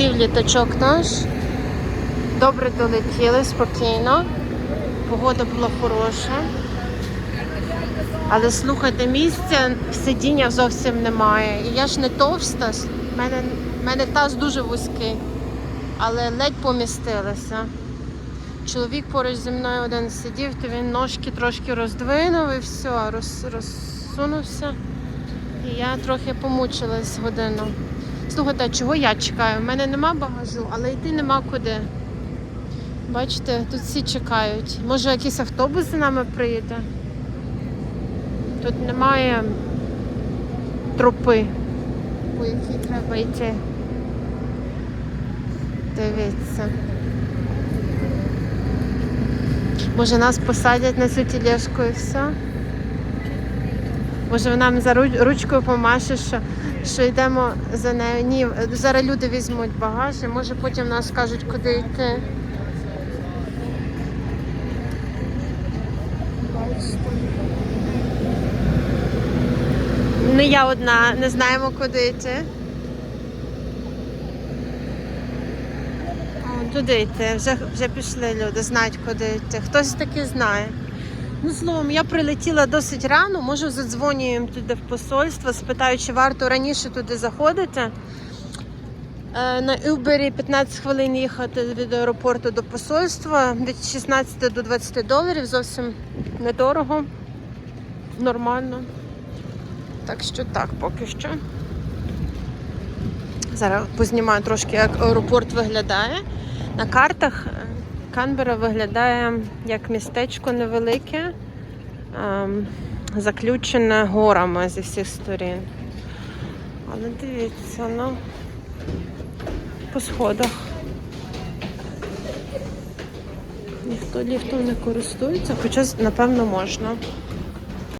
Сів літачок наш. Добре долетіли, спокійно. Погода була хороша. Але слухайте, місця в сидіннях зовсім немає. І я ж не товста, в мене, мене таз дуже вузький, але ледь помістилася. Чоловік поруч зі мною один сидів, то він ножки трошки роздвинув і все, роз, розсунувся. І я трохи помучилась годину. Слухайте, чого я чекаю? У мене нема багажу, але йти нема куди. Бачите, тут всі чекають. Може якийсь автобус за нами приїде? Тут немає тропи, по якій треба йти. Дивіться. Може нас посадять на цю тележку і все? Може нам за ручкою помаше, що, що йдемо за нею. Ні, зараз люди візьмуть багаж, і може потім нас скажуть, куди йти. Не я одна, не знаємо, куди йти. Туди йти, вже, вже пішли люди, знають, куди йти. Хтось таки знає. Ну, словом, я прилетіла досить рано, може задзвонюємо туди в посольство, спитаю, чи варто раніше туди заходити. Е, На Uber 15 хвилин їхати від аеропорту до посольства від 16 до 20 доларів, зовсім недорого, нормально. Так що так, поки що. Зараз познімаю трошки, як аеропорт виглядає. На картах Канбера виглядає як містечко невелике, ем, заключене горами зі всіх сторін. Але дивіться, ну, по сходах. Ніхто ліфтом не користується, хоча, напевно, можна.